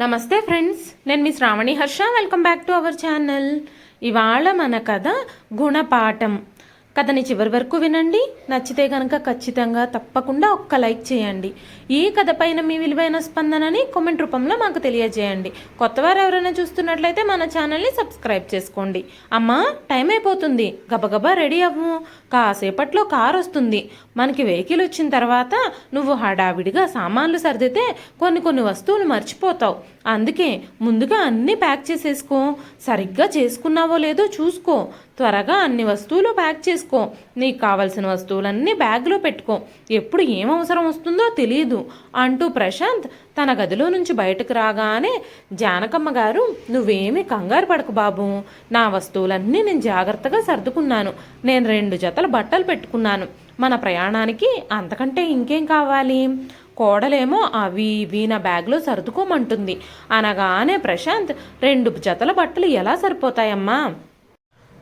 నమస్తే ఫ్రెండ్స్ నేను మీ Shravani Harsha. Welcome back to our channel ఇవాళ మన కథ గుణపాఠం. కథని చివరి వరకు వినండి. నచ్చితే కనుక ఖచ్చితంగా తప్పకుండా ఒక్క లైక్ చేయండి. ఈ కథ పైన మీ విలువైన స్పందనని కామెంట్ రూపంలో మాకు తెలియజేయండి. కొత్తవారు ఎవరైనా చూస్తున్నట్లయితే మన ఛానల్ని సబ్స్క్రైబ్ చేసుకోండి. అమ్మా టైం అయిపోతుంది. గబగబా రెడీ అవ్వు. కాసేపట్లో కార్ వస్తుంది. మనకి వెహికల్ వచ్చిన తర్వాత నువ్వు హడావిడిగా సామాన్లు సర్దితే కొన్ని కొన్ని వస్తువులు మర్చిపోతావు. అందుకే ముందుగా అన్నీ ప్యాక్ చేసేసుకో. సరిగ్గా చేసుకున్నావో లేదో చూసుకో. త్వరగా అన్ని వస్తువులు ప్యాక్ చేసుకో. నీకు కావలసిన వస్తువులన్నీ బ్యాగ్లో పెట్టుకో. ఎప్పుడు ఏం అవసరం వస్తుందో తెలియదు అంటూ ప్రశాంత్ తన గదిలో నుంచి బయటకు రాగానే జానకమ్మ గారు నువ్వేమీ కంగారు పడకు బాబు. నా వస్తువులన్నీ నేను జాగ్రత్తగా సర్దుకున్నాను. నేను రెండు జతల బట్టలు పెట్టుకున్నాను. మన ప్రయాణానికి అంతకంటే ఇంకేం కావాలి? కోడలేమో అవి ఇవి నా బ్యాగ్లో సర్దుకోమంటుంది. అనగానే ప్రశాంత్ రెండు జతల బట్టలు ఎలా సరిపోతాయమ్మా?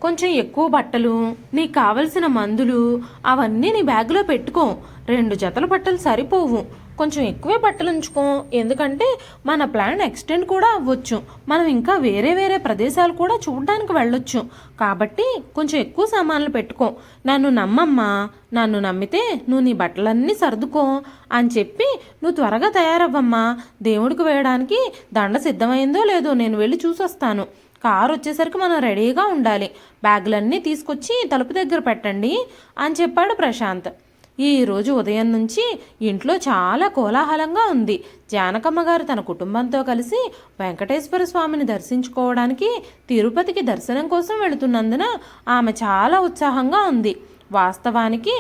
కొంచెం ఎక్కువ బట్టలు నీకు కావలసిన మందులు అవన్నీ నీ బ్యాగ్లో పెట్టుకో. రెండు జతల బట్టలు సరిపోవు. కొంచెం ఎక్కువే బట్టలు ఉంచుకో. ఎందుకంటే మన ప్లాన్ ఎక్స్టెండ్ కూడా అవ్వచ్చు. మనం ఇంకా వేరే వేరే ప్రదేశాలు కూడా చూడడానికి వెళ్ళొచ్చు. కాబట్టి కొంచెం ఎక్కువ సామాన్లు పెట్టుకో. నన్ను నమ్మమ్మా నన్ను నమ్మితే నువ్వు నీ బట్టలన్నీ సర్దుకో అని చెప్పి నువ్వు త్వరగా తయారవ్వమ్మా. దేవుడికి వేయడానికి దండ సిద్ధమైందో లేదో నేను వెళ్ళి చూసొస్తాను. కారు వచ్చేసరికి మనం రెడీగా ఉండాలి. బ్యాగులన్నీ తీసుకొచ్చి తలుపు దగ్గర పెట్టండి అని చెప్పాడు ప్రశాంత్. ఈరోజు ఉదయం నుంచి ఇంట్లో చాలా కోలాహలంగా ఉంది. జానకమ్మ గారు తన కుటుంబంతో కలిసి వెంకటేశ్వర స్వామిని దర్శించుకోవడానికి తిరుపతికి దర్శనం కోసం వెళుతున్నందున ఆమె చాలా ఉత్సాహంగా ఉంది. వాస్తవానికి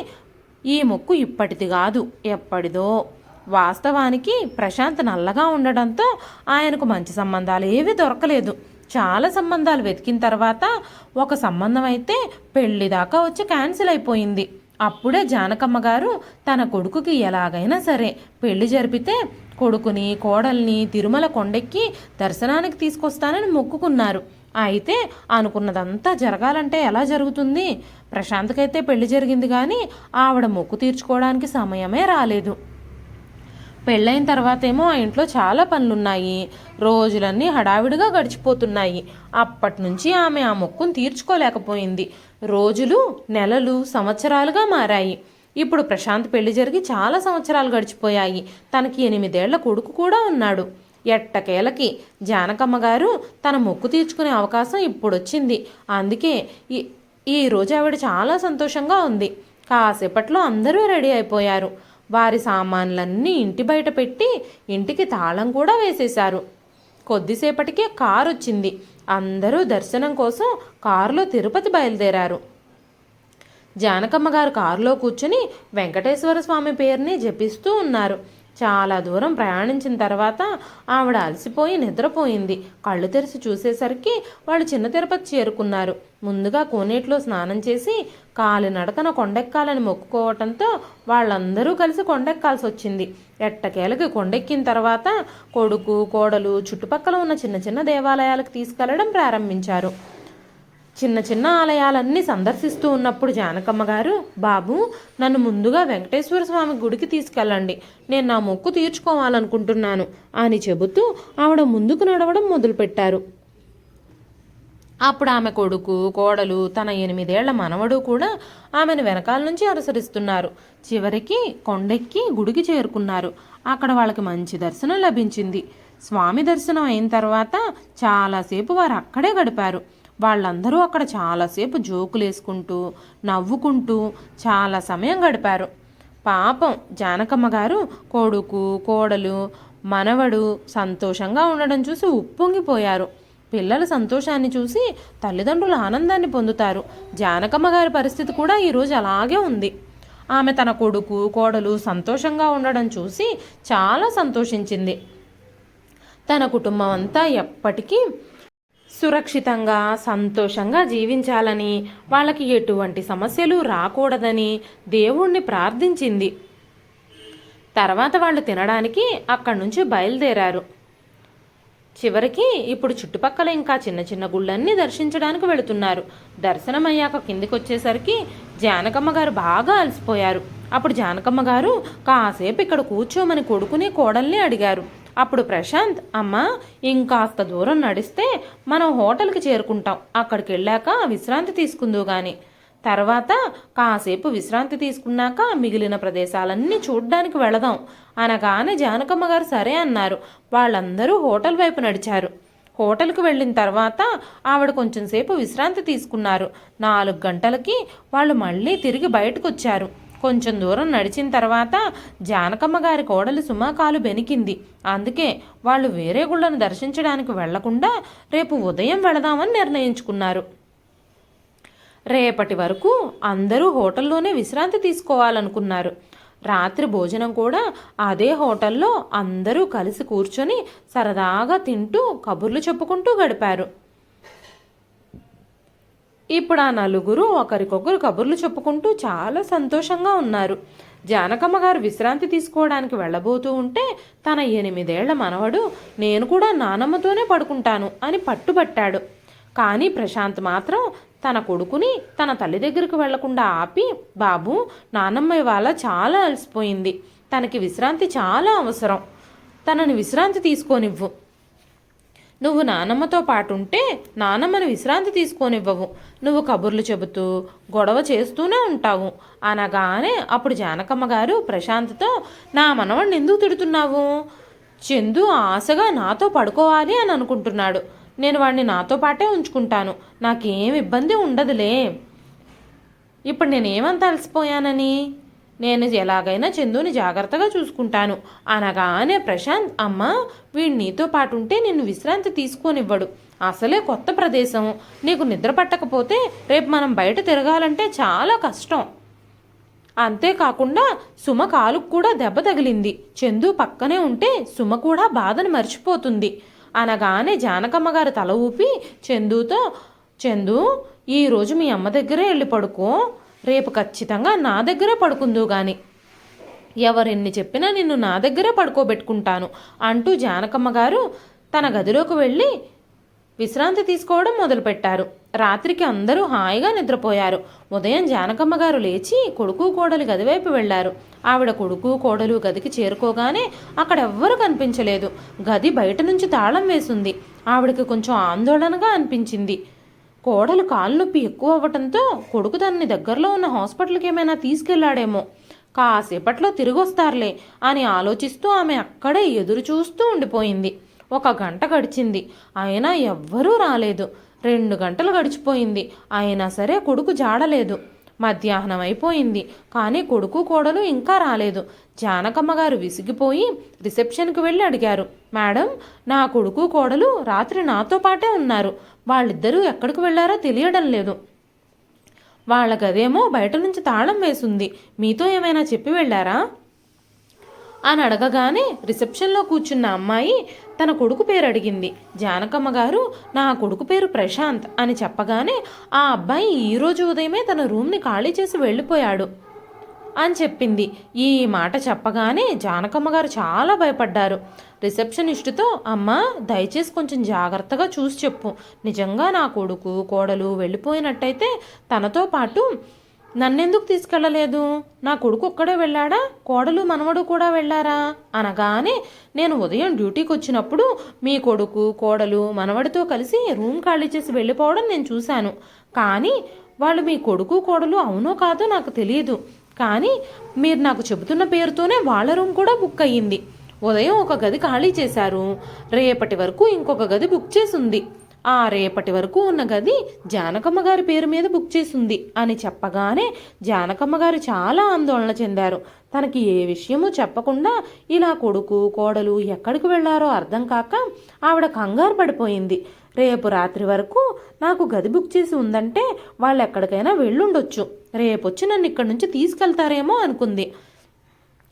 ఈ మొక్కు ఇప్పటిది కాదు ఎప్పటిదో. వాస్తవానికి ప్రశాంత్ నల్లగా ఉండడంతో ఆయనకు మంచి సంబంధాలు ఏవి దొరకలేదు. చాలా సంబంధాలు వెతికిన తర్వాత ఒక సంబంధం అయితే పెళ్ళి దాకా వచ్చి క్యాన్సిల్ అయిపోయింది. అప్పుడే జానకమ్మ గారు తన కొడుకుకి ఎలాగైనా సరే పెళ్ళి జరిపితే కొడుకుని కోడల్ని తిరుమల కొండెక్కి దర్శనానికి తీసుకొస్తానని మొక్కుకున్నారు. అయితే అనుకున్నదంతా జరగాలంటే ఎలా జరుగుతుంది? ప్రశాంత్కైతే పెళ్ళి జరిగింది కానీ ఆవిడ మొక్కు తీర్చుకోవడానికి సమయమే రాలేదు. పెళ్ళైన తర్వాత ఏమో ఆ ఇంట్లో చాలా పనులున్నాయి. రోజులన్నీ హడావిడిగా గడిచిపోతున్నాయి. అప్పటి నుంచి ఆమె ఆ మొక్కును తీర్చుకోలేకపోయింది. రోజులు నెలలు సంవత్సరాలుగా మారాయి. ఇప్పుడు ప్రశాంత్ పెళ్ళి జరిగి చాలా సంవత్సరాలు గడిచిపోయాయి. తనకి ఎనిమిదేళ్ళ కొడుకు కూడా ఉన్నాడు. ఎట్టకేలకి జానకమ్మ గారు తన మొక్కు తీర్చుకునే అవకాశం ఇప్పుడు వచ్చింది అందుకే ఈ ఈరోజు ఆవిడ చాలా సంతోషంగా ఉంది. కాసేపట్లో అందరూ రెడీ అయిపోయారు. వారి సామాన్లన్నీ ఇంటి బయట పెట్టి ఇంటికి తాళం కూడా వేసేశారు. కొద్దిసేపటికే కారు వచ్చింది అందరూ దర్శనం కోసం కారులో తిరుపతి బయలుదేరారు. జానకమ్మ గారు కారులో కూర్చుని వెంకటేశ్వర స్వామి పేరుని జపిస్తూ ఉన్నారు. చాలా దూరం ప్రయాణించిన తర్వాత ఆవిడ అలసిపోయి నిద్రపోయింది. కళ్ళు తెరిచి చూసేసరికి వాళ్ళు చిన్న తిరుపతి చేరుకున్నారు. ముందుగా కోనేటిలో స్నానం చేసి కాలినడకన కొండెక్కాలని మొక్కుకోవటంతో వాళ్ళందరూ కలిసి కొండెక్కాల్సి వచ్చింది ఎట్టకేలకి కొండెక్కిన తర్వాత కొడుకు కోడలు చుట్టుపక్కల ఉన్న చిన్న చిన్న దేవాలయాలకు తీసుకెళ్ళడం ప్రారంభించారు. చిన్న చిన్న ఆలయాలన్నీ సందర్శిస్తూ ఉన్నప్పుడు జానకమ్మ గారు బాబు నన్ను ముందుగా వెంకటేశ్వర స్వామి గుడికి తీసుకెళ్ళండి. నేను నా మొక్కు తీర్చుకోవాలనుకుంటున్నాను అని చెబుతూ ఆవిడ ముందుకు నడవడం మొదలుపెట్టారు. అప్పుడు ఆమె కొడుకు కోడలు తన ఎనిమిదేళ్ళ మనవడు కూడా ఆమెను వెనకాల నుంచి అనుసరిస్తున్నారు. చివరికి కొండెక్కి గుడికి చేరుకున్నారు. అక్కడ వాళ్ళకి మంచి దర్శనం లభించింది. స్వామి దర్శనం అయిన తర్వాత చాలాసేపు వారు అక్కడే గడిపారు. వాళ్ళందరూ అక్కడ చాలాసేపు జోకులేసుకుంటూ నవ్వుకుంటూ చాలా సమయం గడిపారు. పాపం జానకమ్మ గారు కొడుకు కోడలు మనవడు సంతోషంగా ఉండడం చూసి ఉప్పొంగిపోయారు. పిల్లల సంతోషాన్ని చూసి తల్లిదండ్రులు ఆనందాన్ని పొందుతారు. జానకమ్మ గారి పరిస్థితి కూడా ఈరోజు అలాగే ఉంది. ఆమె తన కొడుకు కోడలు సంతోషంగా ఉండడం చూసి చాలా సంతోషించింది. తన కుటుంబం అంతా ఎప్పటికీ సురక్షితంగా సంతోషంగా జీవించాలని వాళ్ళకి ఎటువంటి సమస్యలు రాకూడదని దేవుణ్ణి ప్రార్థించింది. తర్వాత వాళ్ళు తినడానికి అక్కడి నుంచి బయలుదేరారు. చివరికి ఇప్పుడు చుట్టుపక్కల ఇంకా చిన్న చిన్న గుళ్ళన్నీ దర్శించడానికి వెళుతున్నారు. దర్శనం అయ్యాక కిందికి వచ్చేసరికి జానకమ్మ గారు బాగా అలసిపోయారు. అప్పుడు జానకమ్మ గారు కాసేపు ఇక్కడ కూర్చోమని కొడుకుని కోడల్ని అడిగారు. అప్పుడు ప్రశాంత్ అమ్మ ఇంకాస్త దూరం నడిస్తే మనం హోటల్కి చేరుకుంటాం. అక్కడికి వెళ్ళాక విశ్రాంతి తీసుకుందు గాని. తర్వాత కాసేపు విశ్రాంతి తీసుకున్నాక మిగిలిన ప్రదేశాలన్నీ చూడ్డానికి వెళదాం అనగానే జానకమ్మ గారు సరే అన్నారు. వాళ్ళందరూ హోటల్ వైపు నడిచారు. హోటల్కి వెళ్ళిన తర్వాత ఆవిడ కొంచెం సేపు విశ్రాంతి తీసుకున్నారు. నాలుగు గంటలకి వాళ్ళు మళ్ళీ తిరిగి బయటకు వచ్చారు కొంచెం దూరం నడిచిన తర్వాత జానకమ్మ గారి కోడలి సుమాకాలు బెనికింది. అందుకే వాళ్ళు వేరే గుళ్ళను దర్శించడానికి వెళ్ళకుండా రేపు ఉదయం వెళదామని నిర్ణయించుకున్నారు. రేపటి వరకు అందరూ హోటల్లోనే విశ్రాంతి తీసుకోవాలనుకున్నారు. రాత్రి భోజనం కూడా అదే హోటల్లో అందరూ కలిసి కూర్చొని సరదాగా తింటూ కబుర్లు చెప్పుకుంటూ గడిపారు. ఇప్పుడు ఆ నలుగురు ఒకరికొకరు కబుర్లు చెప్పుకుంటూ చాలా సంతోషంగా ఉన్నారు. జానకమ్మ గారు విశ్రాంతి తీసుకోవడానికి వెళ్ళబోతూ ఉంటే తన ఎనిమిదేళ్ళ మనవడు నేను కూడా నానమ్మతోనే పడుకుంటాను అని పట్టుబట్టాడు. కానీ ప్రశాంత్ మాత్రం తన కొడుకుని తన తల్లి దగ్గరికి వెళ్ళకుండా ఆపి బాబు నానమ్మ ఇవాళ చాలా అలసిపోయింది. తనకి విశ్రాంతి చాలా అవసరం. తనని విశ్రాంతి తీసుకోనివ్వు. నువ్వు నానమ్మతో పాటు ఉంటే నానమ్మను విశ్రాంతి తీసుకోనివ్వవు. నువ్వు కబుర్లు చెబుతూ గొడవ చేస్తూనే ఉంటావు. అనగానే అప్పుడు జానకమ్మ గారు ప్రశాంత్తో నా మనవణ్ణి ఎందుకు తిడుతున్నావు? చందు ఆశగా నాతో పడుకోవాలి అని అనుకుంటున్నాడు. నేను వాడిని నాతో పాటే ఉంచుకుంటాను. నాకేం ఇబ్బంది ఉండదులే. ఇప్పుడు నేనేమంత అలసిపోయానని? నేను ఎలాగైనా చందుని జాగ్రత్తగా చూసుకుంటాను. అనగానే ప్రశాంత్ అమ్మ వీడు నీతో పాటు ఉంటే నిన్ను విశ్రాంతి తీసుకోనివ్వడు. అసలే కొత్త ప్రదేశం. నీకు నిద్ర పట్టకపోతే రేపు మనం బయట తిరగాలంటే చాలా కష్టం. అంతేకాకుండా సుమ కాలుకు కూడా దెబ్బ తగిలింది. చందు పక్కనే ఉంటే సుమ కూడా బాధను మర్చిపోతుంది. అనగానే జానకమ్మ గారు తల ఊపి చందుతో చందు ఈరోజు మీ అమ్మ దగ్గరే వెళ్ళి పడుకో. రేపు ఖచ్చితంగా నా దగ్గర పడుకుందూ గాని. ఎవరెన్ని చెప్పినా నిన్ను నా దగ్గర పడుకోబెట్టుకుంటాను అంటూ జానకమ్మ గారు తన గదిలోకి వెళ్ళి విశ్రాంతి తీసుకోవడం మొదలుపెట్టారు. రాత్రికి అందరూ హాయిగా నిద్రపోయారు. ఉదయం జానకమ్మ గారు లేచి కొడుకు కోడలు గదివైపు వెళ్ళారు. ఆవిడ కొడుకు కోడలు గదికి చేరుకోగానే అక్కడెవ్వరూ కనిపించలేదు. గది బయట నుంచి తాళం వేసింది. ఆవిడకి కొంచెం ఆందోళనగా అనిపించింది. కోడలు కాలు నొప్పి ఎక్కువ అవ్వటంతో కొడుకు తనని దగ్గరలో ఉన్న హాస్పిటల్కి ఏమైనా తీసుకెళ్ళాడేమో. కాసేపట్లో తిరిగొస్తారులే అని ఆలోచిస్తూ ఆమె అక్కడే ఎదురు చూస్తూ ఉండిపోయింది. ఒక గంట గడిచింది. అయినా ఎవ్వరూ రాలేదు. రెండు గంటలు గడిచిపోయింది. అయినా సరే కొడుకు జాడలేదు. మధ్యాహ్నం అయిపోయింది. కానీ కొడుకు కోడలు ఇంకా రాలేదు. జానకమ్మ గారు విసిగిపోయి రిసెప్షన్కి వెళ్ళి అడిగారు. మేడం నా కొడుకు కోడలు రాత్రి నాతో పాటే ఉన్నారు. వాళ్ళిద్దరూ ఎక్కడికి వెళ్ళారో తెలియడం లేదు. వాళ్ళ గదేమో బయట నుంచి తాళం వేసుంది. మీతో ఏమైనా చెప్పి వెళ్ళారా? అని అడగగానే రిసెప్షన్లో కూర్చున్న అమ్మాయి తన కొడుకు పేరు అడిగింది. జానకమ్మ గారు నా కొడుకు పేరు ప్రశాంత్ అని చెప్పగానే ఆ అబ్బాయి ఈరోజు ఉదయమే తన రూమ్ని ఖాళీ చేసి వెళ్ళిపోయాడు అని చెప్పింది. ఈ మాట చెప్పగానే జానకమ్మ గారు చాలా భయపడ్డారు. రిసెప్షనిస్టుతో అమ్మ దయచేసి కొంచెం జాగ్రత్తగా చూసి చెప్పు. నిజంగా నా కొడుకు కోడలు వెళ్ళిపోయినట్టయితే తనతో పాటు నన్నెందుకు తీసుకెళ్ళలేదు? నా కొడుకు ఒక్కడే వెళ్ళాడా? కోడలు మనవడు కూడా వెళ్ళారా? అనగానే నేను ఉదయం డ్యూటీకి వచ్చినప్పుడు మీ కొడుకు కోడలు మనవడితో కలిసి రూమ్ ఖాళీ చేసి వెళ్ళిపోవడం నేను చూశాను. కానీ వాళ్ళు మీ కొడుకు కోడలు అవునో కాదో నాకు తెలియదు. కానీ మీరు నాకు చెబుతున్న పేరుతోనే వాళ్ళ రూమ్ కూడా బుక్ అయ్యింది. ఉదయం ఒక గది ఖాళీ చేశారు. రేపటి వరకు ఇంకొక గది బుక్ చేసింది ఆ రేపటి వరకు ఉన్న గది జానకమ్మ గారి పేరు మీద బుక్ చేసింది అని చెప్పగానే జానకమ్మ గారు చాలా ఆందోళన చెందారు. తనకి ఏ విషయమూ చెప్పకుండా ఇలా కొడుకు కోడలు ఎక్కడికి వెళ్ళారో అర్థం కాక ఆవిడ కంగారు పడిపోయింది. రేపు రాత్రి వరకు నాకు గది బుక్ చేసి ఉందంటే వాళ్ళు ఎక్కడికైనా వెళ్ళుండొచ్చు. రేపొచ్చి నన్ను ఇక్కడి నుంచి తీసుకెళ్తారేమో అనుకుంది.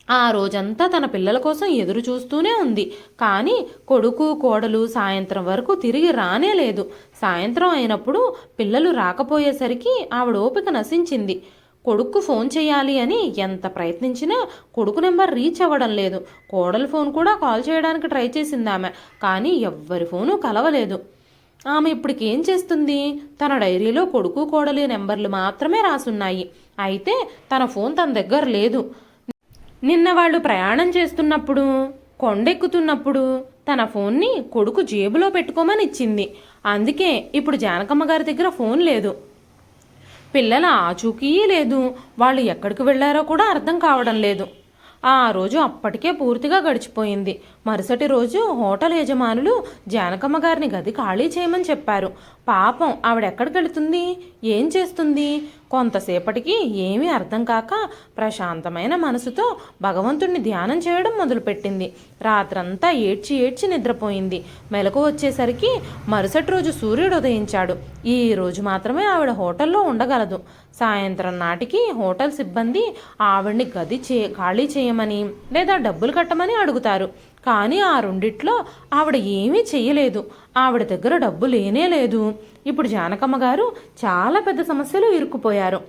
ఆ రోజంతా తన పిల్లల కోసం ఎదురు చూస్తూనే ఉంది. కానీ కొడుకు కోడలు సాయంత్రం వరకు తిరిగి రానే లేదు. సాయంత్రం అయినప్పుడు పిల్లలు రాకపోయేసరికి ఆవిడ ఓపిక నశించింది. కొడుకు ఫోన్ చేయాలి అని ఎంత ప్రయత్నించినా కొడుకు నెంబర్ రీచ్ అవ్వడం లేదు. కోడలు ఫోన్ కూడా కాల్ చేయడానికి ట్రై చేసింది ఆమె. కానీ ఎవ్వరి ఫోను కలవలేదు. ఆమె ఇప్పటికేం చేస్తుంది? తన డైరీలో కొడుకు కోడలి నెంబర్లు మాత్రమే రాసున్నాయి. అయితే తన ఫోన్ తన దగ్గర లేదు. నిన్న వాళ్ళు ప్రయాణం చేస్తున్నప్పుడు కొండెక్కుతున్నప్పుడు తన ఫోన్ని కొడుకు జేబులో పెట్టుకోమని ఇచ్చింది అందుకే ఇప్పుడు జానకమ్మ గారి దగ్గర ఫోన్ లేదు. పిల్లల ఆచూకీ లేదు. వాళ్ళు ఎక్కడికి వెళ్ళారో కూడా అర్థం కావడం లేదు. ఆ రోజు అప్పటికే పూర్తిగా గడిచిపోయింది. మరుసటి రోజు హోటల్ యజమానులు జానకమ్మ గారిని గది ఖాళీ చేయమని చెప్పారు. పాపం ఆవిడెక్కడికి వెళుతుంది? ఏం చేస్తుంది? కొంతసేపటికి ఏమీ అర్థం కాక ప్రశాంతమైన మనసుతో భగవంతుణ్ణి ధ్యానం చేయడం మొదలుపెట్టింది. రాత్రంతా ఏడ్చి ఏడ్చి నిద్రపోయింది. మెలకు వచ్చేసరికి మరుసటి రోజు సూర్యుడు ఉదయించాడు. ఈ రోజు మాత్రమే ఆవిడ హోటల్లో ఉండగలదు. సాయంత్రం నాటికి హోటల్ సిబ్బంది ఆవిడ్ని గది చే ఖాళీ చేయమని లేదా డబ్బులు కట్టమని అడుగుతారు. కానీ ఆ రెండిట్లో ఆవిడ ఏమీ చేయలేదు ఆవిడ దగ్గర డబ్బు లేనే లేదు. ఇప్పుడు జానకమ్మ గారు చాలా పెద్ద సమస్యలు ఇరుక్కుపోయారు.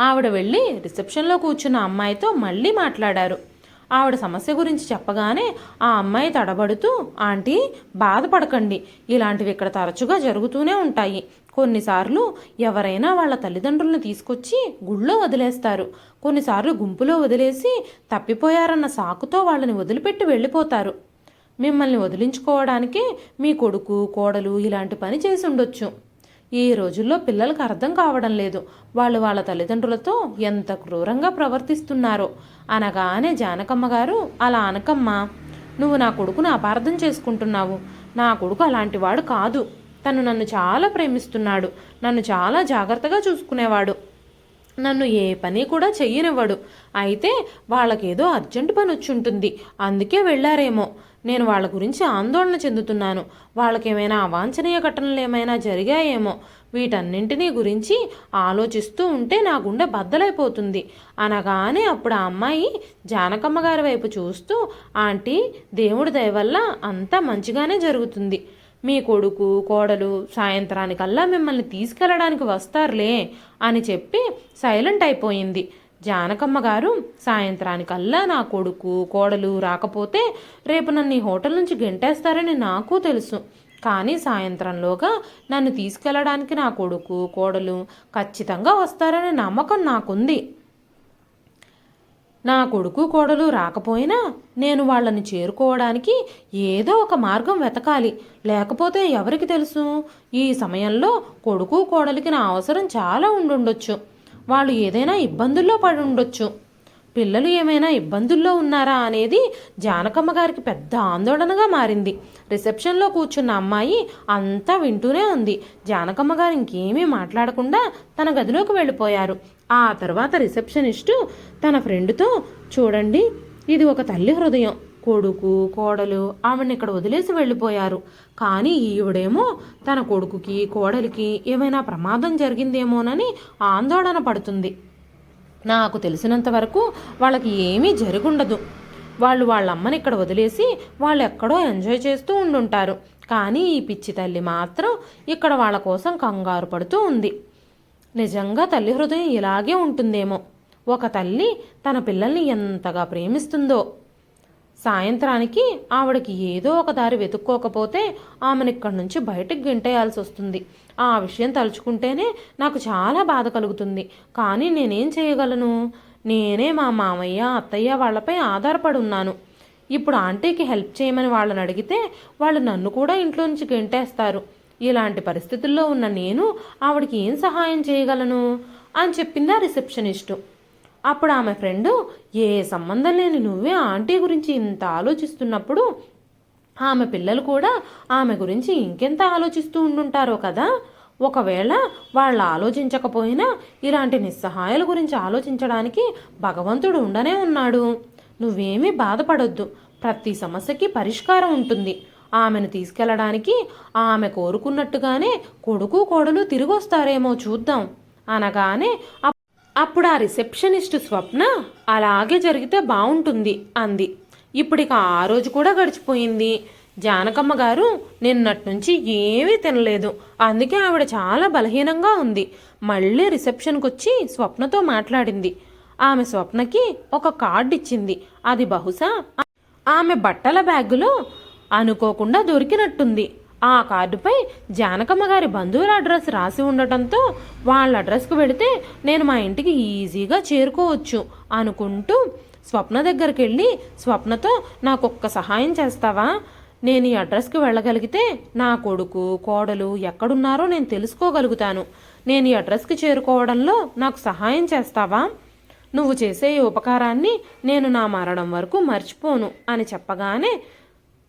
ఆవిడ వెళ్ళి రిసెప్షన్లో కూర్చున్న అమ్మాయితో మళ్ళీ మాట్లాడారు. ఆవిడ సమస్య గురించి చెప్పగానే ఆ అమ్మాయి తడబడుతూ ఆంటీ బాధపడకండి. ఇలాంటివి ఇక్కడ తరచుగా జరుగుతూనే ఉంటాయి. కొన్నిసార్లు ఎవరైనా వాళ్ళ తల్లిదండ్రులను తీసుకొచ్చి గుళ్ళో వదిలేస్తారు. కొన్నిసార్లు గుంపులో వదిలేసి తప్పిపోయారన్న సాకుతో వాళ్ళని వదిలిపెట్టి వెళ్ళిపోతారు. మిమ్మల్ని వదిలించుకోవడానికి మీ కొడుకు కోడలు ఇలాంటి పని చేసి ఉండొచ్చు. ఈ రోజుల్లో పిల్లలకు అర్థం కావడం లేదు. వాళ్ళు వాళ్ళ తల్లిదండ్రులతో ఎంత క్రూరంగా ప్రవర్తిస్తున్నారో. అనగానే జానకమ్మ గారు అలా అనకమ్మ నువ్వు నా కొడుకును అపార్థం చేసుకుంటున్నావు. నా కొడుకు అలాంటివాడు కాదు. తను నన్ను చాలా ప్రేమిస్తున్నాడు. నన్ను చాలా జాగ్రత్తగా చూసుకునేవాడు. నన్ను ఏ పని కూడా చెయ్యనివ్వడు. అయితే వాళ్ళకేదో అర్జెంటు పని వచ్చి ఉంటుంది అందుకే వెళ్ళారేమో. నేను వాళ్ళ గురించి ఆందోళన చెందుతున్నాను. వాళ్ళకేమైనా అవాంఛనీయ ఘటనలు ఏమైనా జరిగాయేమో? వీటన్నింటినీ గురించి ఆలోచిస్తూ ఉంటే నా గుండె బద్దలైపోతుంది. అనగానే అప్పుడు ఆ అమ్మాయి జానకమ్మ గారి వైపు చూస్తూ ఆంటీ దేవుడి దయవల్ల అంతా మంచిగానే జరుగుతుంది. మీ కొడుకు కోడలు సాయంత్రానికల్లా మిమ్మల్ని తీసుకెళ్ళడానికి వస్తారులే అని చెప్పి సైలెంట్ అయిపోయింది. జానకమ్మ గారు సాయంత్రానికల్లా నా కొడుకు కోడలు రాకపోతే రేపు నన్ను ఈ హోటల్ నుంచి గెంటేస్తారని నాకు తెలుసు. కానీ సాయంత్రంలోగా నన్ను తీసుకెళ్ళడానికి నా కొడుకు కోడలు ఖచ్చితంగా వస్తారనే నమ్మకం నాకుంది. నా కొడుకు కోడలు రాకపోయినా నేను వాళ్ళని చేరుకోవడానికి ఏదో ఒక మార్గం వెతకాలి. లేకపోతే ఎవరికి తెలుసు? ఈ సమయంలో కొడుకు కోడలికి నా అవసరం చాలా ఉండుండొచ్చు. వాళ్ళు ఏదైనా ఇబ్బందుల్లో పడి ఉండొచ్చు పిల్లలు ఏమైనా ఇబ్బందుల్లో ఉన్నారా అనేది జానకమ్మ గారికి పెద్ద ఆందోళనగా మారింది. రిసెప్షన్లో కూర్చున్న అమ్మాయి అంతా వింటూనే ఉంది. జానకమ్మ గారు ఇంకేమీ మాట్లాడకుండా తన గదిలోకి వెళ్ళిపోయారు. ఆ తర్వాత రిసెప్షనిస్టు తన ఫ్రెండ్తో చూడండి ఇది ఒక తల్లి హృదయం. కొడుకు కోడలు ఆవిడని ఇక్కడ వదిలేసి వెళ్ళిపోయారు. కానీ ఈవిడేమో తన కొడుకుకి కోడలికి ఏమైనా ప్రమాదం జరిగిందేమోనని ఆందోళన పడుతుంది. నాకు తెలిసినంత వరకు వాళ్ళకి ఏమీ జరుగుండదు. వాళ్ళు వాళ్ళ అమ్మని ఇక్కడ వదిలేసి వాళ్ళు ఎక్కడో ఎంజాయ్ చేస్తూ ఉండుంటారు. కానీ ఈ పిచ్చి తల్లి మాత్రం ఇక్కడ వాళ్ళ కోసం కంగారు పడుతూ ఉంది. నిజంగా తల్లి హృదయం ఇలాగే ఉంటుందేమో. ఒక తల్లి తన పిల్లల్ని ఎంతగా ప్రేమిస్తుందో. సాయంత్రానికి ఆవిడకి ఏదో ఒక దారి వెతుక్కోకపోతే ఆమెను ఇక్కడి నుంచి బయటకు గెంటేయాల్సి వస్తుంది. ఆ విషయం తలుచుకుంటేనే నాకు చాలా బాధ కలుగుతుంది. కానీ నేనేం చేయగలను? నేనే మా మామయ్య అత్తయ్య వాళ్ళపై ఆధారపడి ఉన్నాను. ఇప్పుడు ఆంటీకి హెల్ప్ చేయమని వాళ్ళని అడిగితే వాళ్ళు నన్ను కూడా ఇంట్లో నుంచి గెంటేస్తారు. ఇలాంటి పరిస్థితుల్లో ఉన్న నేను ఆవిడకి ఏం సహాయం చేయగలను? అని చెప్పింది ఆ రిసెప్షనిస్టు. అప్పుడు ఆమె ఫ్రెండు ఏ సంబంధం లేని నువ్వే ఆంటీ గురించి ఇంత ఆలోచిస్తున్నప్పుడు ఆమె పిల్లలు కూడా ఆమె గురించి ఇంకెంత ఆలోచిస్తూ ఉండుంటారో కదా? ఒకవేళ వాళ్ళు ఆలోచించకపోయినా ఇలాంటి నిస్సహాయాల గురించి ఆలోచించడానికి భగవంతుడు ఉండనే ఉన్నాడు. నువ్వేమీ బాధపడొద్దు. ప్రతి సమస్యకి పరిష్కారం ఉంటుంది. ఆమెను తీసుకెళ్ళడానికి ఆమె కోరుకున్నట్టుగానే కొడుకు కోడలు తిరిగి వస్తారేమో చూద్దాం. అనగానే అప్పుడు ఆ రిసెప్షనిస్ట్ స్వప్న అలాగే జరిగితే బాగుంటుంది అంది. ఇప్పుడు ఇక ఆ రోజు కూడా గడిచిపోయింది. జానకమ్మ గారు నిన్నటి నుంచి ఏమీ తినలేదు. అందుకే ఆవిడ చాలా బలహీనంగా ఉంది. మళ్ళీ రిసెప్షన్కి వచ్చి స్వప్నతో మాట్లాడింది. ఆమె స్వప్నకి ఒక కార్డు ఇచ్చింది. అది బహుశా ఆమె బట్టల బ్యాగులో అనుకోకుండా దొరికినట్టుంది. ఆ కార్డుపై జానకమ్మ గారి బంధువుల అడ్రస్ రాసి ఉండటంతో వాళ్ళ అడ్రస్కు వెళితే నేను మా ఇంటికి ఈజీగా చేరుకోవచ్చు అనుకుంటూ స్వప్న దగ్గరికి వెళ్ళి స్వప్నతో నాకు ఒక్క సహాయం చేస్తావా? నేను ఈ అడ్రస్కి వెళ్ళగలిగితే నా కొడుకు కోడలు ఎక్కడున్నారో నేను తెలుసుకోగలుగుతాను. నేను ఈ అడ్రస్కి చేరుకోవడంలో నాకు సహాయం చేస్తావా? నువ్వు చేసే ఈ ఉపకారాన్ని నేను నా మరణం వరకు మర్చిపోను అని చెప్పగానే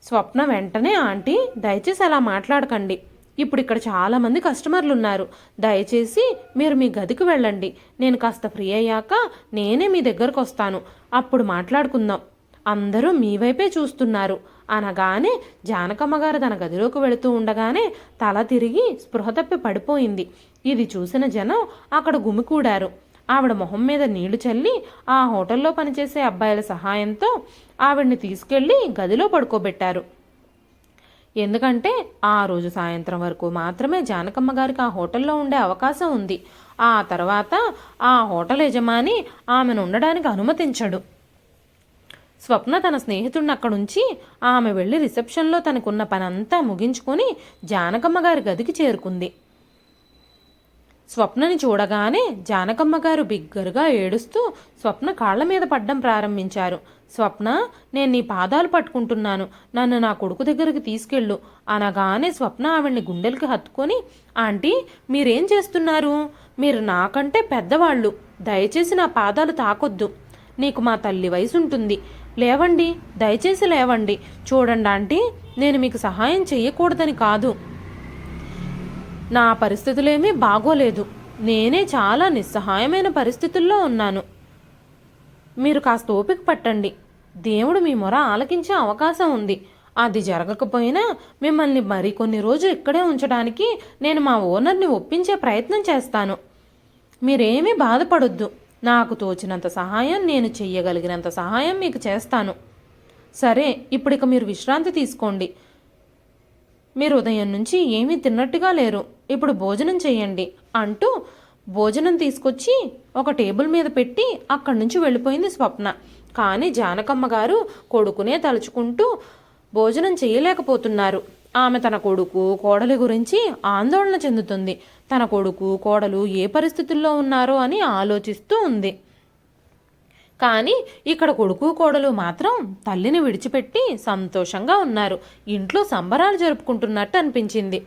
స్వప్న వెంటనే ఆంటీ దయచేసి అలా మాట్లాడకండి. ఇప్పుడు ఇక్కడ చాలామంది కస్టమర్లు ఉన్నారు. దయచేసి మీరు మీ గదికి వెళ్ళండి. నేను కాస్త ఫ్రీ అయ్యాక నేనే మీ దగ్గరకు వస్తాను. అప్పుడు మాట్లాడుకుందాం. అందరూ మీ వైపే చూస్తున్నారు. అనగానే జానకమ్మ గారు తన గదిలోకి వెళుతూ ఉండగానే తల తిరిగి స్పృహ తప్పి పడిపోయింది. ఇది చూసిన జనం అక్కడ గుమికూడారు. ఆవిడ మొహం మీద నీళ్ళు చల్లి ఆ హోటల్లో పనిచేసే అబ్బాయిల సహాయంతో ఆవిడ్ని తీసుకెళ్ళి గదిలో పడుకోబెట్టారు. ఎందుకంటే ఆ రోజు సాయంత్రం వరకు మాత్రమే జానకమ్మ గారికి ఆ హోటల్లో ఉండే అవకాశం ఉంది. ఆ తర్వాత ఆ హోటల్ యజమాని ఆమెను ఉండడానికి అనుమతించడు. స్వప్న తన స్నేహితుడిని అక్కడుంచి ఆమె వెళ్ళి రిసెప్షన్లో తనకున్న పనంతా ముగించుకొని జానకమ్మ గారి గదికి చేరుకుంది. స్వప్నని చూడగానే జానకమ్మ గారు బిగ్గరగా ఏడుస్తూ స్వప్న కాళ్ళ మీద పడ్డం ప్రారంభించారు. స్వప్న నేను నీ పాదాలు పట్టుకుంటున్నాను. నన్ను నా కొడుకు దగ్గరికి తీసుకెళ్ళు. అనగానే స్వప్న ఆవిడ్ని గుండెలకి హత్తుకొని ఆంటీ మీరేం చేస్తున్నారు? మీరు నాకంటే పెద్దవాళ్ళు. దయచేసి నా పాదాలు తాకొద్దు. నీకు మా తల్లి వయసు ఉంటుంది లేవండి దయచేసి లేవండి. చూడండి ఆంటీ నేను మీకు సహాయం చెయ్యకూడదని కాదు. నా పరిస్థితులేమీ బాగోలేదు. నేనే చాలా నిస్సహాయమైన పరిస్థితుల్లో ఉన్నాను. మీరు కాస్త ఓపిక పట్టండి. దేవుడు మీ మొర ఆలకించే అవకాశం ఉంది. అది జరగకపోయినా మిమ్మల్ని మరికొన్ని రోజులు ఇక్కడే ఉంచడానికి నేను మా ఓనర్ని ఒప్పించే ప్రయత్నం చేస్తాను. మీరేమీ బాధపడొద్దు. నాకు తోచినంత సహాయం నేను చెయ్యగలిగినంత సహాయం మీకు చేస్తాను. సరే ఇప్పుడు ఇక మీరు విశ్రాంతి తీసుకోండి. మీరు ఉదయం నుంచి ఏమీ తిన్నట్టుగా లేరు. ఇప్పుడు భోజనం చేయండి అంటూ భోజనం తీసుకొచ్చి ఒక టేబుల్ మీద పెట్టి అక్కడి నుంచి వెళ్ళిపోయింది స్వప్న. కానీ జానకమ్మ గారు కొడుకునే తలుచుకుంటూ భోజనం చేయలేకపోతున్నారు. ఆమె తన కొడుకు కోడలి గురించి ఆందోళన చెందుతుంది. తన కొడుకు కోడలు ఏ పరిస్థితుల్లో ఉన్నారో అని ఆలోచిస్తూ ఉంది. కానీ ఇక్కడ కొడుకు కోడలు మాత్రం తల్లిని విడిచిపెట్టి సంతోషంగా ఉన్నారు. ఇంట్లో సంబరాలు జరుపుకుంటున్నట్టు అనిపించింది.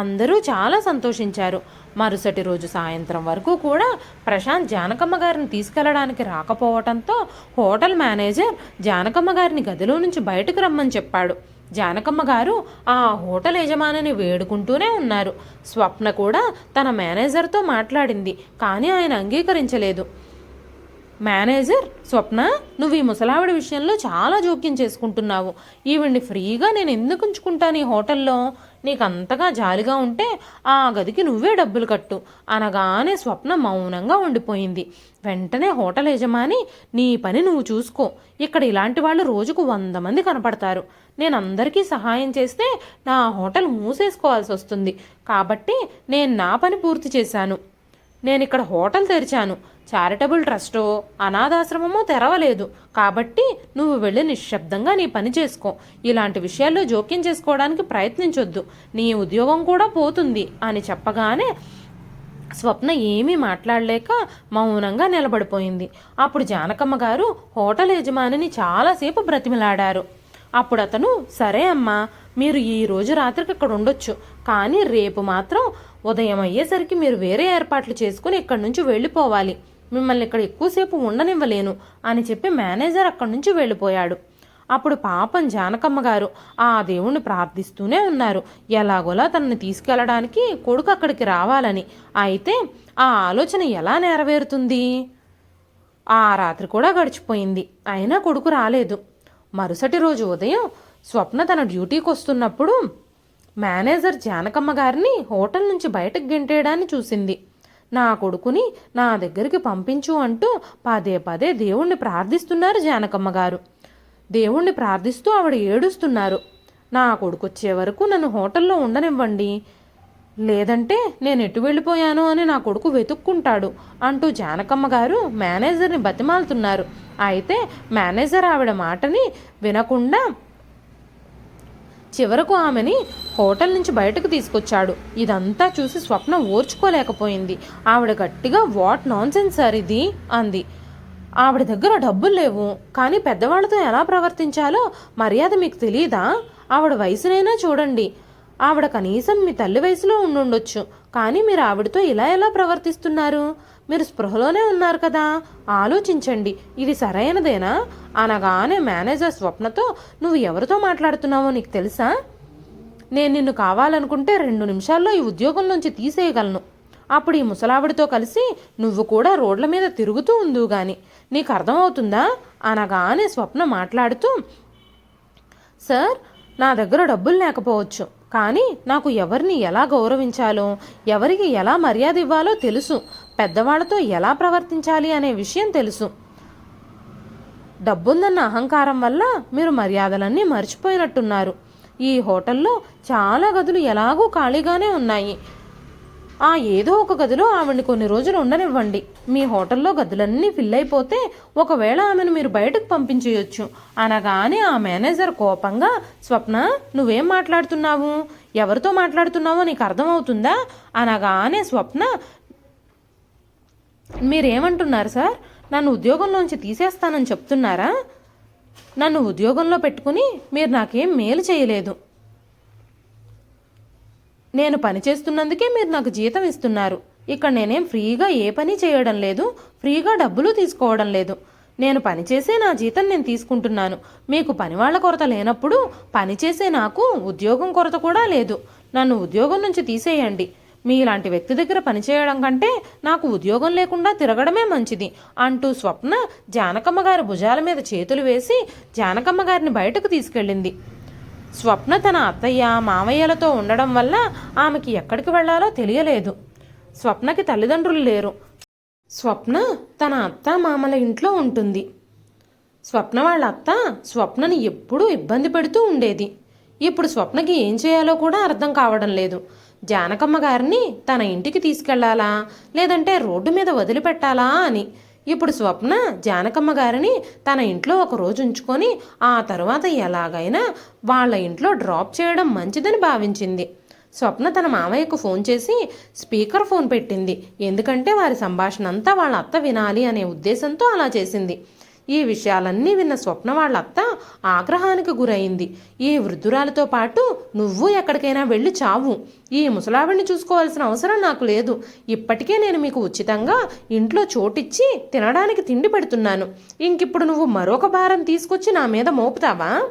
అందరూ చాలా సంతోషించారు. మరుసటి రోజు సాయంత్రం వరకు కూడా ప్రశాంత్ జానకమ్మ గారిని తీసుకెళ్ళడానికి రాకపోవటంతో హోటల్ మేనేజర్ జానకమ్మ గారిని గదిలో నుంచి బయటకు రమ్మని చెప్పాడు. జానకమ్మ గారు ఆ హోటల్ యజమానిని వేడుకుంటూనే ఉన్నారు. స్వప్న కూడా తన మేనేజర్తో మాట్లాడింది కానీ ఆయన అంగీకరించలేదు. మేనేజర్ స్వప్న నువ్వు ఈ ముసలావిడ విషయంలో చాలా జోక్యం చేసుకుంటున్నావు. ఈవిడ్ని ఫ్రీగా నేను ఎందుకు ఉంచుకుంటాను ఈ హోటల్లో? నీకు అంతగా జాలిగా ఉంటే ఆ గదికి నువ్వే డబ్బులు కట్టు అనగానే స్వప్న మౌనంగా ఉండిపోయింది. వెంటనే హోటల్ యజమాని నీ పని నువ్వు చూసుకో. ఇక్కడ ఇలాంటి వాళ్ళు రోజుకు వంద మంది కనపడతారు. నేను అందరికీ సహాయం చేస్తే నా హోటల్ మూసేసుకోవాల్సి వస్తుంది కాబట్టి నేను నా పని పూర్తి చేశాను. నేను ఇక్కడ హోటల్ తెరిచాను. చారిటబుల్ ట్రస్టో అనాథాశ్రమమో తెరవలేదు. కాబట్టి నువ్వు వెళ్ళి నిశ్శబ్దంగా నీ పని చేసుకో. ఇలాంటి విషయాల్లో జోక్యం చేసుకోవడానికి ప్రయత్నించొద్దు. నీ ఉద్యోగం కూడా పోతుంది అని చెప్పగానే స్వప్న ఏమీ మాట్లాడలేక మౌనంగా నిలబడిపోయింది. అప్పుడు జానకమ్మ గారు హోటల్ యజమానిని చాలాసేపు బ్రతిమిలాడారు. అప్పుడు అతను సరే అమ్మా మీరు ఈ రోజు రాత్రికి ఇక్కడ ఉండొచ్చు. కానీ రేపు మాత్రం ఉదయం అయ్యేసరికి మీరు వేరే ఏర్పాట్లు చేసుకుని ఇక్కడి నుంచి వెళ్ళిపోవాలి. మిమ్మల్ని ఇక్కడ ఎక్కువసేపు ఉండనివ్వలేను అని చెప్పి మేనేజర్ అక్కడి నుంచి వెళ్ళిపోయాడు. అప్పుడు పాపం జానకమ్మ గారు ఆ దేవుణ్ణి ప్రార్థిస్తూనే ఉన్నారు. ఎలాగోలా తనని తీసుకెళ్ళడానికి కొడుకు అక్కడికి రావాలని. అయితే ఆ ఆలోచన ఎలా నెరవేరుతుంది? ఆ రాత్రి కూడా గడిచిపోయింది. అయినా కొడుకు రాలేదు. మరుసటి రోజు ఉదయం స్వప్న తన డ్యూటీకి వస్తున్నప్పుడు మేనేజర్ జానకమ్మ గారిని హోటల్ నుంచి బయటకు గెంటేయడాన్ని చూసింది. నా కొడుకుని నా దగ్గరికి పంపించు అంటూ పదే పదే దేవుణ్ణి ప్రార్థిస్తున్నారు జానకమ్మ గారు. దేవుణ్ణి ప్రార్థిస్తూ ఆవిడ ఏడుస్తున్నారు. నా కొడుకు వచ్చే వరకు నన్ను హోటల్లో ఉండనివ్వండి. లేదంటే నేను ఎటు వెళ్ళిపోయాను అని నా కొడుకు వెతుక్కుంటాడు అంటూ జానకమ్మ గారు మేనేజర్ని బతిమాలుతున్నారు. అయితే మేనేజర్ ఆవిడ మాటని వినకుండా చివరకు ఆమెని హోటల్ నుంచి బయటకు తీసుకొచ్చాడు. ఇదంతా చూసి స్వప్న ఓర్చుకోలేకపోయింది. ఆవిడ గట్టిగా వాట్ నాన్ సెన్స్ సార్ ఇది? అంది. ఆవిడ దగ్గర డబ్బులు లేవు. కానీ పెద్దవాళ్ళతో ఎలా ప్రవర్తించాలో మర్యాద మీకు తెలియదా ఆవిడ వయసునైనా చూడండి. ఆవిడ కనీసం మీ తల్లి వయసులో ఉండుండొచ్చు. కానీ మీరు ఆవిడతో ఇలా ఎలా ప్రవర్తిస్తున్నారు? మీరు స్పృహలోనే ఉన్నారు కదా. ఆలోచించండి. ఇది సరైనదేనా? అనగానే మేనేజర్ స్వప్నతో నువ్వు ఎవరితో మాట్లాడుతున్నావో నీకు తెలుసా? నేను నిన్ను కావాలనుకుంటే రెండు నిమిషాల్లో ఈ ఉద్యోగం నుంచి తీసేయగలను. అప్పుడు ఈ ముసలావిడితో కలిసి నువ్వు కూడా రోడ్ల మీద తిరుగుతూ ఉందువు గాని. నీకు అర్థమవుతుందా? అనగానే స్వప్న మాట్లాడుతూ సార్ నా దగ్గర డబ్బులు లేకపోవచ్చు. కానీ నాకు ఎవరిని ఎలా గౌరవించాలో ఎవరికి ఎలా మర్యాద ఇవ్వాలో తెలుసు. పెద్దవాళ్ళతో ఎలా ప్రవర్తించాలి అనే విషయం తెలుసు. డబ్బుందన్న అహంకారం వల్ల మీరు మర్యాదలన్నీ మర్చిపోయినట్టున్నారు. ఈ హోటల్లో చాలా గదులు ఎలాగూ ఖాళీగానే ఉన్నాయి. ఆ ఏదో ఒక గదిలో ఆవిడ్ని కొన్ని రోజులు ఉండనివ్వండి. మీ హోటల్లో గదులన్నీ ఫిల్ అయిపోతే ఒకవేళ ఆమెను మీరు బయటకు పంపించేయొచ్చు. అనగానే ఆ మేనేజర్ కోపంగా స్వప్న నువ్వేం మాట్లాడుతున్నావు? ఎవరితో మాట్లాడుతున్నావో నీకు అర్థమవుతుందా? అనగానే స్వప్న మీరేమంటున్నారు సార్? నన్ను ఉద్యోగంలోంచి తీసేస్తానని చెప్తున్నారా? నన్ను ఉద్యోగంలో పెట్టుకుని మీరు నాకేం మేలు చేయలేదు. నేను పని చేస్తున్నందుకే మీరు నాకు జీతం ఇస్తున్నారు. ఇక్కడ నేనేం ఫ్రీగా ఏ పని చేయడం లేదు ఫ్రీగా డబ్బులు తీసుకోవడం లేదు. నేను పనిచేసే నా జీతం నేను తీసుకుంటున్నాను. మీకు పనివాళ్ళ కొరత లేనప్పుడు పనిచేసే నాకు ఉద్యోగం కొరత కూడా లేదు. నన్ను ఉద్యోగం నుంచి తీసేయండి. మీలాంటి వ్యక్తి దగ్గర పనిచేయడం కంటే నాకు ఉద్యోగం లేకుండా తిరగడమే మంచిది అంటూ స్వప్న జానకమ్మ గారి భుజాల మీద చేతులు వేసి జానకమ్మ గారిని బయటకు తీసుకెళ్ళింది. స్వప్న తన అత్తయ్య మామయ్యలతో ఉండడం వల్ల ఆమెకి ఎక్కడికి వెళ్ళాలో తెలియలేదు. స్వప్నకి తల్లిదండ్రులు లేరు. స్వప్న తన అత్త మామల ఇంట్లో ఉంటుంది. స్వప్న వాళ్ళ అత్త స్వప్నని ఎప్పుడూ ఇబ్బంది పెడుతూ ఉండేది. ఇప్పుడు స్వప్నకి ఏం చేయాలో కూడా అర్థం కావడం లేదు. జానకమ్మ గారిని తన ఇంటికి తీసుకెళ్ళాలా? లేదంటే రోడ్డు మీద వదిలిపెట్టాలా అని ఇప్పుడు స్వప్న జానకమ్మ గారిని తన ఇంట్లో ఒక రోజు ఉంచుకొని ఆ తర్వాత ఎలాగైనా వాళ్ళ ఇంట్లో డ్రాప్ చేయడం మంచిదని భావించింది. స్వప్న తన మామయ్యకు ఫోన్ చేసి స్పీకర్ ఫోన్ పెట్టింది. ఎందుకంటే వారి సంభాషణ అంతా వాళ్ళ అత్త వినాలి అనే ఉద్దేశంతో అలా చేసింది. ఈ విషయాలన్నీ విన్న స్వప్న వాళ్ళ అత్త ఆగ్రహానికి గురైంది. ఈ వృద్ధురాలతో పాటు నువ్వు ఎక్కడికైనా వెళ్ళి చావు. ఈ ముసలావిడిని చూసుకోవాల్సిన అవసరం నాకు లేదు. ఇప్పటికే నేను మీకు ఉచితంగా ఇంట్లో చోటిచ్చి తినడానికి తిండి పెడుతున్నాను. ఇంకిప్పుడు నువ్వు మరొక భారం తీసుకొచ్చి నా మీద మోపుతావా?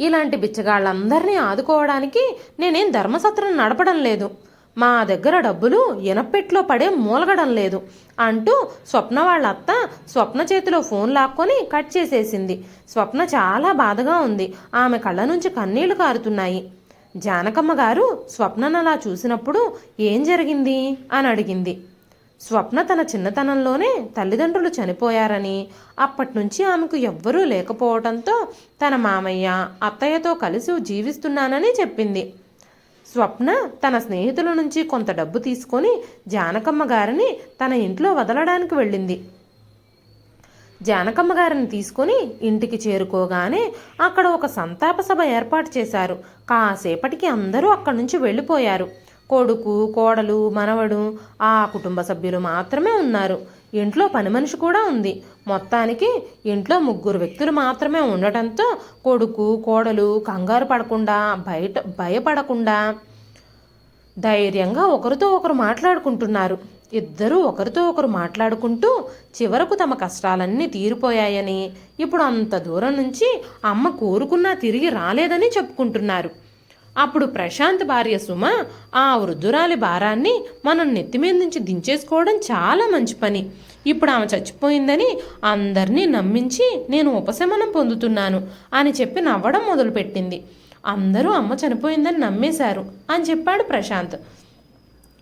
ఇలాంటి బిచ్చగాళ్ళందరినీ ఆదుకోవడానికి నేనేం ధర్మసత్రం నడపడం లేదు. మా దగ్గర డబ్బులు ఇనపెట్లో పడే మూలగడం లేదు అంటూ స్వప్న వాళ్ళ అత్త స్వప్న చేతిలో ఫోన్ లాక్కొని కట్ చేసేసింది. స్వప్న చాలా బాధగా ఉంది. ఆమె కళ్ళ నుంచి కన్నీళ్ళు కారుతున్నాయి. జానకమ్మ గారు స్వప్ననలా అలా చూసినప్పుడు ఏం జరిగింది అని అడిగింది. స్వప్న తన చిన్నతనంలోనే తల్లిదండ్రులు చనిపోయారని అప్పటినుంచి ఆమెకు ఎవ్వరూ లేకపోవడంతో తన మామయ్య అత్తయ్యతో కలిసి జీవిస్తున్నానని చెప్పింది. స్వప్న తన స్నేహితుల నుంచి కొంత డబ్బు తీసుకొని జానకమ్మ గారిని తన ఇంట్లో వదలడానికి వెళ్ళింది. జానకమ్మ గారిని తీసుకొని ఇంటికి చేరుకోగానే అక్కడ ఒక సంతాప సభ ఏర్పాటు చేశారు. కాసేపటికి అందరూ అక్కడి నుంచి వెళ్ళిపోయారు. కొడుకు కోడలు మనవడు ఆ కుటుంబ సభ్యులు మాత్రమే ఉన్నారు. ఇంట్లో పని మనిషి కూడా ఉంది. మొత్తానికి ఇంట్లో ముగ్గురు వ్యక్తులు మాత్రమే ఉండటంతో కొడుకు కోడలు కంగారు పడకుండా బయట భయపడకుండా ధైర్యంగా ఒకరితో ఒకరు మాట్లాడుకుంటున్నారు. ఇద్దరూ ఒకరితో ఒకరు మాట్లాడుకుంటూ చివరకు తమ కష్టాలన్నీ తీరిపోయాయని ఇప్పుడు అంత దూరం నుంచి అమ్మ కోరుకున్నా తిరిగి రాలేదని చెప్పుకుంటున్నారు. అప్పుడు ప్రశాంత్ భార్య సుమ ఆ వృద్ధురాలి భారాన్ని మనం నెత్తిమీద నుంచి దించేసుకోవడం చాలా మంచి పని. ఇప్పుడు ఆమె చచ్చిపోయిందని అందరినీ నమ్మించి నేను ఉపశమనం పొందుతున్నాను అని చెప్పి నవ్వడం మొదలుపెట్టింది. అందరూ అమ్మ చనిపోయిందని నమ్మేశారు అని చెప్పాడు ప్రశాంత్.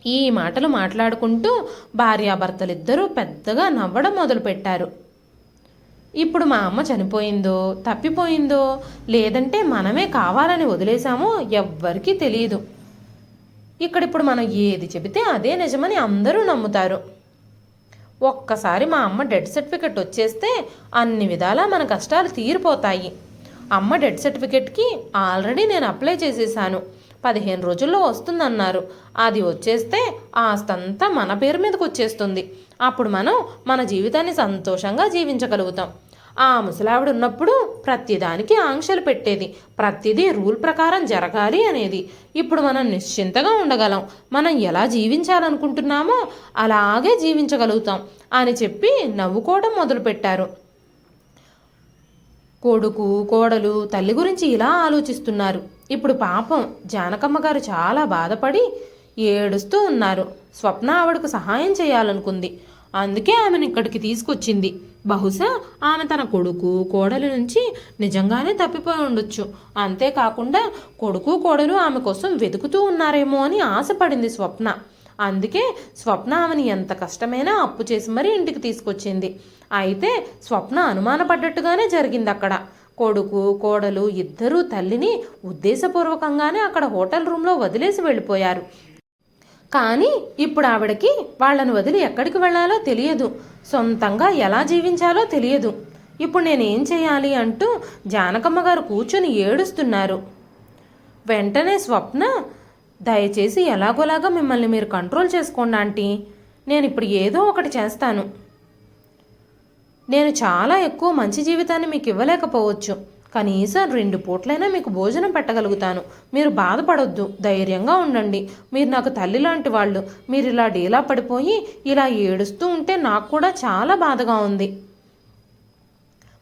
ఈ మాటలు మాట్లాడుకుంటూ భార్యాభర్తలిద్దరూ పెద్దగా నవ్వడం మొదలుపెట్టారు. ఇప్పుడు మా అమ్మ చనిపోయిందో తప్పిపోయిందో లేదంటే మనమే కావాలని వదిలేశామో ఎవ్వరికీ తెలియదు. ఇక్కడిప్పుడు మనం ఏది చెబితే అదే నిజమని అందరూ నమ్ముతారు. ఒక్కసారి మా అమ్మ డెడ్ సర్టిఫికెట్ వచ్చేస్తే అన్ని విధాలా మన కష్టాలు తీరిపోతాయి. అమ్మ డెడ్ సర్టిఫికెట్కి ఆల్రెడీ నేను అప్లై చేసేసాను పదిహేను రోజుల్లో వస్తుందన్నారు. అది వచ్చేస్తే ఆస్తంతా మన పేరు మీదకి వచ్చేస్తుంది అప్పుడు మనం మన జీవితాన్ని సంతోషంగా జీవించగలుగుతాం. ఆ ముసలావిడ ఉన్నప్పుడు ప్రతిదానికి ఆంక్షలు పెట్టేది. ప్రతిదీ రూల్ ప్రకారం జరగాలి అనేది. ఇప్పుడు మనం నిశ్చింతగా ఉండగలం. మనం ఎలా జీవించాలనుకుంటున్నామో అలాగే జీవించగలుగుతాం అని చెప్పి నవ్వుకోవడం మొదలుపెట్టారు. కొడుకు కోడలు తల్లి గురించి ఇలా ఆలోచిస్తున్నారు. ఇప్పుడు పాపం జానకమ్మ గారు చాలా బాధపడి ఏడుస్తూ ఉన్నారు. స్వప్న ఆవిడకు సహాయం చేయాలనుకుంది. అందుకే ఆమెను ఇక్కడికి తీసుకొచ్చింది. బహుశా ఆమె తన కొడుకు కోడలు నుంచి నిజంగానే తప్పిపోయి ఉండొచ్చు. అంతేకాకుండా కొడుకు కోడలు ఆమె కోసం వెతుకుతూ ఉన్నారేమో అని ఆశపడింది స్వప్న. అందుకే స్వప్న ఆమెని ఎంత కష్టమైనా అప్పు చేసి మరీ ఇంటికి తీసుకొచ్చింది. అయితే స్వప్న అనుమానపడ్డట్టుగానే జరిగింది అక్కడ కొడుకు కోడలు ఇద్దరూ తల్లిని ఉద్దేశపూర్వకంగానే అక్కడ హోటల్ రూమ్లో వదిలేసి వెళ్ళిపోయారు. కానీ ఇప్పుడు ఆవిడకి వాళ్ళని వదిలి ఎక్కడికి వెళ్ళాలో తెలియదు. సొంతంగా ఎలా జీవించాలో తెలియదు. ఇప్పుడు నేనేం చేయాలి అంటూ జానకమ్మ గారు కూర్చొని ఏడుస్తున్నారు. వెంటనే స్వప్న దయచేసి ఎలాగోలాగా మిమ్మల్ని మీరు కంట్రోల్ చేసుకోండి ఆంటీ. నేను ఇప్పుడు ఏదో ఒకటి చేస్తాను. నేను చాలా ఎక్కువ మంచి జీవితాన్ని మీకు ఇవ్వలేకపోవచ్చు కనీసం రెండు పూట్లైనా మీకు భోజనం పెట్టగలుగుతాను. మీరు బాధపడొద్దు. ధైర్యంగా ఉండండి. మీరు నాకు తల్లి లాంటి వాళ్ళు. మీరు ఇలా డీలా పడిపోయి ఇలా ఏడుస్తూ ఉంటే నాకు కూడా చాలా బాధగా ఉంది.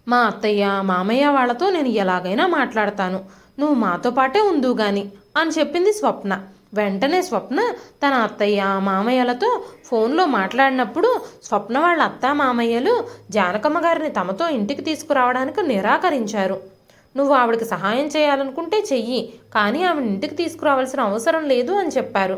మా అత్తయ్య మామయ్య వాళ్ళతో నేను ఎలాగైనా మాట్లాడతాను. నువ్వు మాతో పాటే ఉందు గాని అని చెప్పింది స్వప్న. వెంటనే స్వప్న తన అత్తయ్య మామయ్యలతో ఫోన్లో మాట్లాడినప్పుడు స్వప్న వాళ్ళ అత్త మామయ్యలు జానకమ్మ గారిని తమతో ఇంటికి తీసుకురావడానికి నిరాకరించారు. నువ్వు ఆవిడకి సహాయం చేయాలనుకుంటే చెయ్యి కానీ ఆవిడ ఇంటికి తీసుకురావాల్సిన అవసరం లేదు అని చెప్పారు.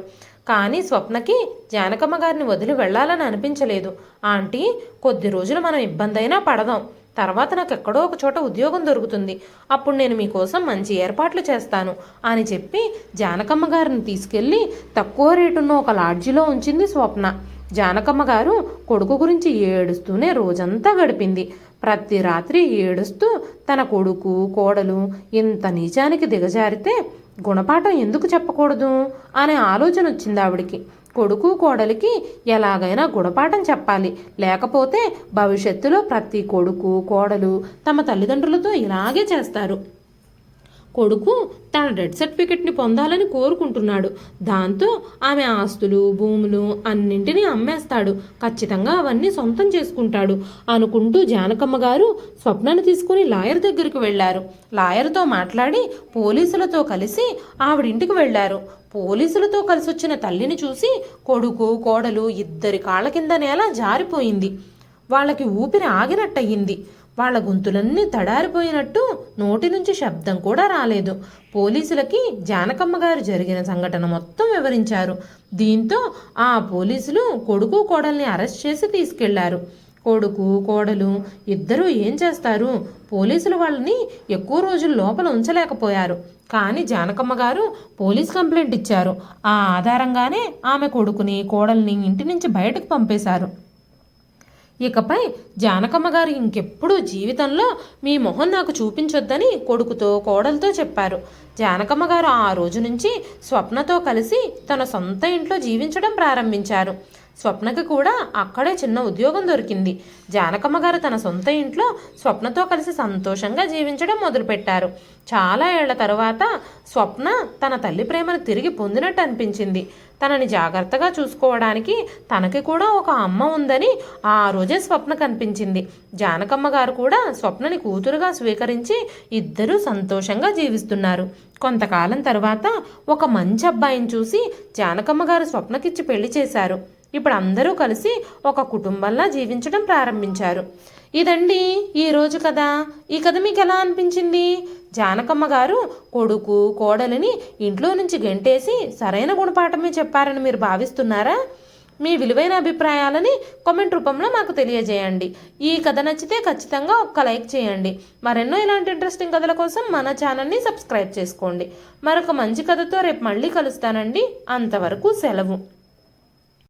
కానీ స్వప్నకి జానకమ్మ గారిని వదిలి వెళ్ళాలని అనిపించలేదు. ఆంటీ కొద్ది రోజులు మనం ఇబ్బంది అయినా పడదాం. తర్వాత నాకు ఎక్కడో ఒక చోట ఉద్యోగం దొరుకుతుంది. అప్పుడు నేను మీకోసం మంచి ఏర్పాట్లు చేస్తాను అని చెప్పి జానకమ్మ గారిని తీసుకెళ్ళి తక్కువ రేటున్న ఒక లాడ్జిలో ఉంచింది స్వప్న. జానకమ్మ గారు కొడుకు గురించి ఏడుస్తూనే రోజంతా గడిపింది. ప్రతి రాత్రి ఏడుస్తూ తన కొడుకు కోడలు ఇంత నీచానికి దిగజారితే గుణపాఠం ఎందుకు చెప్పకూడదు అనే ఆలోచన వచ్చింది ఆవిడికి. కొడుకు కోడలికి ఎలాగైనా గుణపాఠం చెప్పాలి. లేకపోతే భవిష్యత్తులో ప్రతి కొడుకు కోడలు తమ తల్లిదండ్రులతో ఇలాగే చేస్తారు. కొడుకు తన డెత్ సర్టిఫికెట్ని పొందాలని కోరుకుంటున్నాడు. దాంతో ఆమె ఆస్తులు భూములు అన్నింటినీ అమ్మేస్తాడు. ఖచ్చితంగా అవన్నీ సొంతం చేసుకుంటాడు. అనుకుంటూ జానకమ్మ గారు స్వప్నను తీసుకుని లాయర్ దగ్గరికి వెళ్ళారు. లాయర్తో మాట్లాడి పోలీసులతో కలిసి ఆవిడింటికి వెళ్ళారు. పోలీసులతో కలిసి వచ్చిన తల్లిని చూసి కొడుకు కోడలు ఇద్దరి కాళ్ళ కింద నేల జారిపోయింది. వాళ్ళకి ఊపిరి ఆగినట్టయింది. వాళ్ళ గొంతులన్నీ తడారిపోయినట్టు నోటి నుంచి శబ్దం కూడా రాలేదు. పోలీసులకి జానకమ్మ గారు జరిగిన సంఘటన మొత్తం వివరించారు. దీంతో ఆ పోలీసులు కొడుకు కోడల్ని అరెస్ట్ చేసి తీసుకెళ్ళారు. కొడుకు కోడలు ఇద్దరూ ఏం చేస్తారు? పోలీసులు వాళ్ళని ఎక్కువ రోజులు లోపల ఉంచలేకపోయారు. కానీ జానకమ్మ గారు పోలీస్ కంప్లైంట్ ఇచ్చారు. ఆ ఆధారంగానే ఆమె కొడుకుని కోడల్ని ఇంటి నుంచి బయటకు పంపేశారు. ఇకపై జానకమ్మ గారు ఇంకెప్పుడు జీవితంలో మీ మొహం నాకు చూపించొద్దని కొడుకుతో కోడలతో చెప్పారు. జానకమ్మ గారు ఆ రోజు నుంచి స్వప్నతో కలిసి తన సొంత ఇంట్లో జీవించడం ప్రారంభించారు. స్వప్నకి కూడా అక్కడే చిన్న ఉద్యోగం దొరికింది. జానకమ్మ గారు తన సొంత ఇంట్లో స్వప్నతో కలిసి సంతోషంగా జీవించడం మొదలుపెట్టారు. చాలా ఏళ్ళ తరువాత స్వప్న తన తల్లి ప్రేమను తిరిగి పొందినట్టు అనిపించింది. తనని జాగ్రత్తగా చూసుకోవడానికి తనకి కూడా ఒక అమ్మ ఉందని ఆ రోజే స్వప్న కనిపించింది. జానకమ్మ గారు కూడా స్వప్నని కూతురుగా స్వీకరించి ఇద్దరూ సంతోషంగా జీవిస్తున్నారు. కొంతకాలం తర్వాత ఒక మంచి అబ్బాయిని చూసి జానకమ్మ గారు స్వప్నకిచ్చి పెళ్ళి చేశారు. ఇప్పుడు అందరూ కలిసి ఒక కుటుంబంలా జీవించడం ప్రారంభించారు. ఇదండి ఈరోజు కథ. ఈ కథ మీకు ఎలా అనిపించింది? జానకమ్మ గారు కొడుకు కోడలిని ఇంట్లో నుంచి గెంటేసి సరైన గుణపాఠమే చెప్పారని మీరు భావిస్తున్నారా? మీ విలువైన అభిప్రాయాలని కామెంట్ రూపంలో మాకు తెలియజేయండి. ఈ కథ నచ్చితే ఖచ్చితంగా ఒక్క లైక్ చేయండి. మరెన్నో ఇలాంటి ఇంట్రెస్టింగ్ కథల కోసం మన ఛానల్ని సబ్స్క్రైబ్ చేసుకోండి. మరొక మంచి కథతో రేపు మళ్ళీ కలుస్తానండి. అంతవరకు సెలవు.